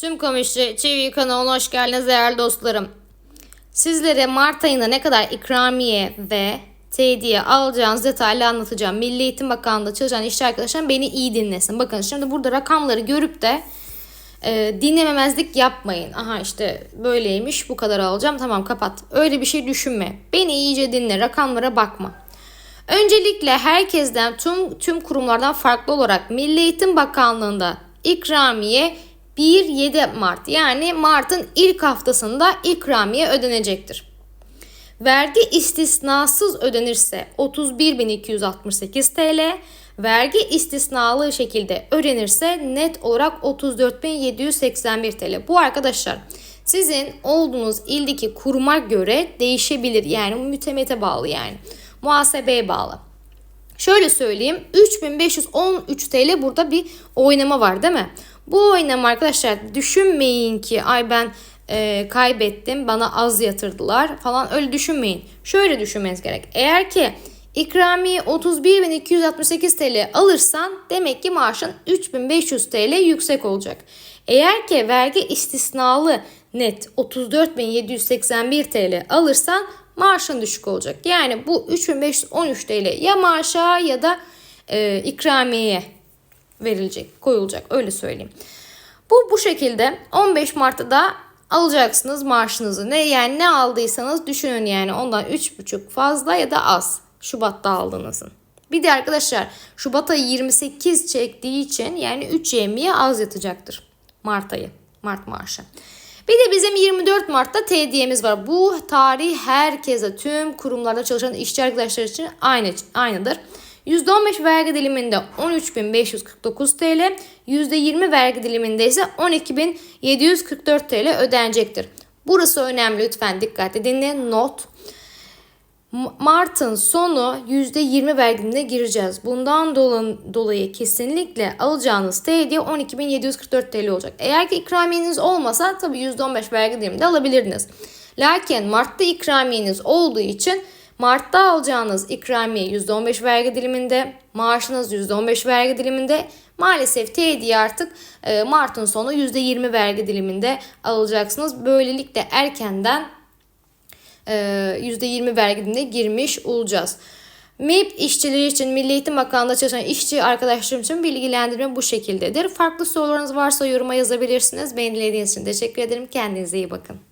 Tüm Komşu TV kanalına hoş geldiniz değerli dostlarım. Sizlere Mart ayında ne kadar ikramiye ve tediye alacağınız detaylı anlatacağım. Milli Eğitim Bakanlığı'nda çalışan işçi arkadaşlarım beni iyi dinlesin. Bakın şimdi burada rakamları görüp de e, dinlememezlik yapmayın. Aha işte böyleymiş bu kadar alacağım tamam kapat. Öyle bir şey düşünme. Beni iyice dinle rakamlara bakma. Öncelikle herkesten tüm tüm kurumlardan farklı olarak Milli Eğitim Bakanlığı'nda ikramiye 1-7 Mart yani Mart'ın ilk haftasında ikramiye ödenecektir. Vergi istisnasız ödenirse 31.268 TL, vergi istisnalı şekilde ödenirse net olarak 34.781 TL. Bu arkadaşlar sizin olduğunuz ildeki kuruma göre değişebilir. Yani mütemete bağlı yani. Muhasebeye bağlı. Şöyle söyleyeyim 3513 TL burada bir oynama var değil mi? Bu oynama arkadaşlar düşünmeyin ki ay ben e, kaybettim bana az yatırdılar falan öyle düşünmeyin. Şöyle düşünmeniz gerek. Eğer ki ikramiye 31.268 TL alırsan demek ki maaşın 3500 TL yüksek olacak. Eğer ki vergi istisnalı net 34.781 TL alırsan maaşın düşük olacak. Yani bu 3513 TL ya maaşa ya da e, ikramiyeye verilecek, koyulacak öyle söyleyeyim. Bu bu şekilde 15 Mart'ta da alacaksınız maaşınızı. Ne yani ne aldıysanız düşünün yani ondan 3,5 fazla ya da az Şubat'ta aldığınızın. Bir de arkadaşlar Şubat ayı 28 çektiği için yani 3 yemeğe az yatacaktır. Mart ayı, Mart maaşı. Bir de bizim 24 Mart'ta TD'miz var. Bu tarih herkese, tüm kurumlarda çalışan işçi arkadaşlar için aynı aynıdır. %15 vergi diliminde 13.549 TL, %20 vergi diliminde ise 12.744 TL ödenecektir. Burası önemli lütfen dikkatli dinleyin. Not. Mart'ın sonu %20 vergimine gireceğiz. Bundan dolayı kesinlikle alacağınız TL'ye 12.744 TL olacak. Eğer ki ikramiyeniz olmasa tabii %15 vergi diliminde alabilirdiniz. Lakin Mart'ta ikramiyeniz olduğu için Mart'ta alacağınız ikramiye %15 vergi diliminde, maaşınız %15 vergi diliminde. Maalesef TD'yi artık e, Mart'ın sonu %20 vergi diliminde alacaksınız. Böylelikle erkenden %20 vergi dilimine girmiş olacağız. MİP işçileri için Milli Eğitim Bakanlığı'nda çalışan işçi arkadaşlarım için bilgilendirme bu şekildedir. Farklı sorularınız varsa yoruma yazabilirsiniz. Beni dinlediğiniz için teşekkür ederim. Kendinize iyi bakın.